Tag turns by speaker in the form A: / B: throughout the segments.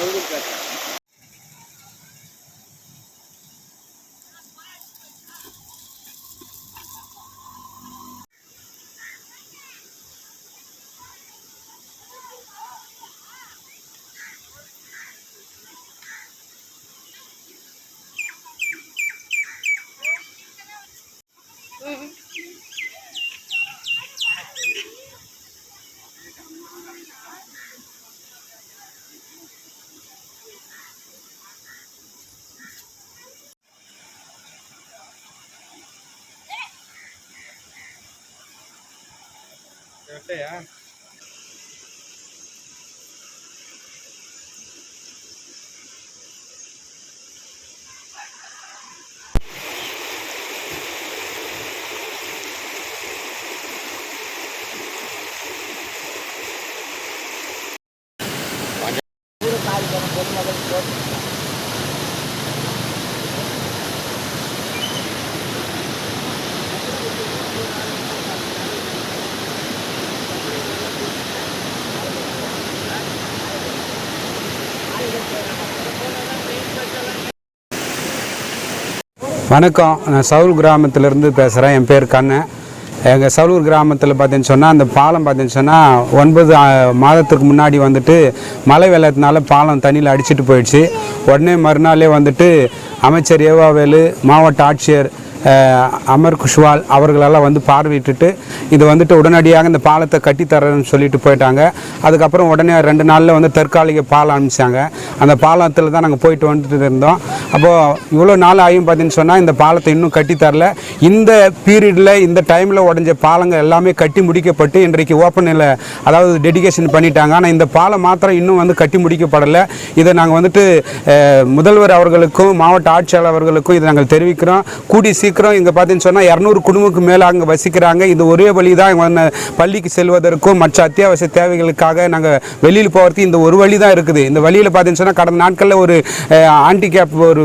A: 얼굴 같아. Mm-hmm. ரெட்டையா
B: வணக்கம். நான் சவுல் கிராமத்திலேருந்து பேசுகிறேன் என் பேர் கண்ணன் எங்கள் சவுலூர் கிராமத்தில் பார்த்தீங்கன்னு சொன்னால் அந்த பாலம் பார்த்தீங்கன்னு சொன்னால் ஒன்பது மாதத்துக்கு முன்னாடி வந்துட்டு மழை வெள்ளத்தினால பாலம் தண்ணியில் அடிச்சிட்டு போயிடுச்சு. உடனே மறுநாளே வந்துட்டு அமைச்சர் ஏவாவேலு மாவட்ட ஆட்சியர் அமர் குஷ்வால் அவர்களெல்லாம் வந்து பார்வையிட்டுட்டு இது வந்துட்டு உடனடியாக இந்த பாலத்தை கட்டித்தரேன்னு சொல்லிட்டு போயிட்டாங்க. அதுக்கப்புறம் உடனே ரெண்டு நாளில் வந்து தற்காலிக பாலம் அனுப்பிச்சாங்க. அந்த பாலத்தில் தான் நாங்கள் போயிட்டு வந்துட்டு இருந்தோம். அப்போது இவ்வளோ நாள் ஆகும் பார்த்தீங்கன்னு சொன்னால் இந்த பாலத்தை இன்னும் கட்டித்தரல இந்த பீரியடில் இந்த டைமில் உடஞ்ச பாலங்கள் எல்லாமே கட்டி முடிக்கப்பட்டு இன்றைக்கு ஓப்பனில் அதாவது டெடிகேஷன் பண்ணிட்டாங்க. ஆனால் இந்த பாலம் மாத்திரம் இன்னும் வந்து கட்டி முடிக்கப்படலை. இதை நாங்கள் வந்துட்டு முதல்வர் அவர்களுக்கும் மாவட்ட ஆட்சியாளர் அவர்களுக்கும் இதை நாங்கள் தெரிவிக்கிறோம். கூடி சீக்கிரம் இங்கே பார்த்தீங்கன்னு சொன்னால் இரநூறு குடும்பத்துக்கு மேலே அங்கே வசிக்கிறாங்க. இது ஒரே வழி தான் பள்ளிக்கு செல்வதற்கும் மற்ற அத்தியாவசிய தேவைகளுக்காக நாங்கள் வெளியில் போகிறதுக்கு இந்த ஒரு வழி தான் இருக்குது. இந்த வழியில் பார்த்தீங்கன்னு சொன்னால் கடந்த நாட்களில் ஒரு ஆன்டிகேப் ஒரு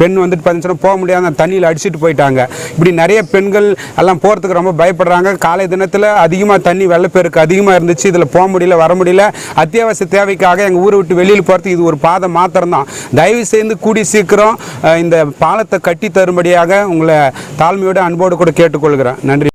B: பெண் வந்துட்டு பார்த்தீங்கன்னு சொன்னால் போக முடியாத அந்த தண்ணியில் அடிச்சிட்டு போயிட்டாங்க. இப்படி நிறைய பெண்கள் எல்லாம் போகிறதுக்கு ரொம்ப பயப்படுறாங்க. காலை தினத்தில் அதிகமாக தண்ணி வெள்ளப்பெருக்கு அதிகமாக இருந்துச்சு. இதில் போக முடியல வர முடியல. அத்தியாவசிய தேவைக்காக எங்கள் ஊரை விட்டு வெளியில் போகிறதுக்கு இது ஒரு பாதை மாத்திரம்தான். தயவு செய்து கூடி சீக்கிரம் இந்த பாலத்தை கட்டி தரும்படியாக உங்களை தாழ்மையோடு அன்போடு கூட கேட்டுக்கொள்கிறேன். நன்றி.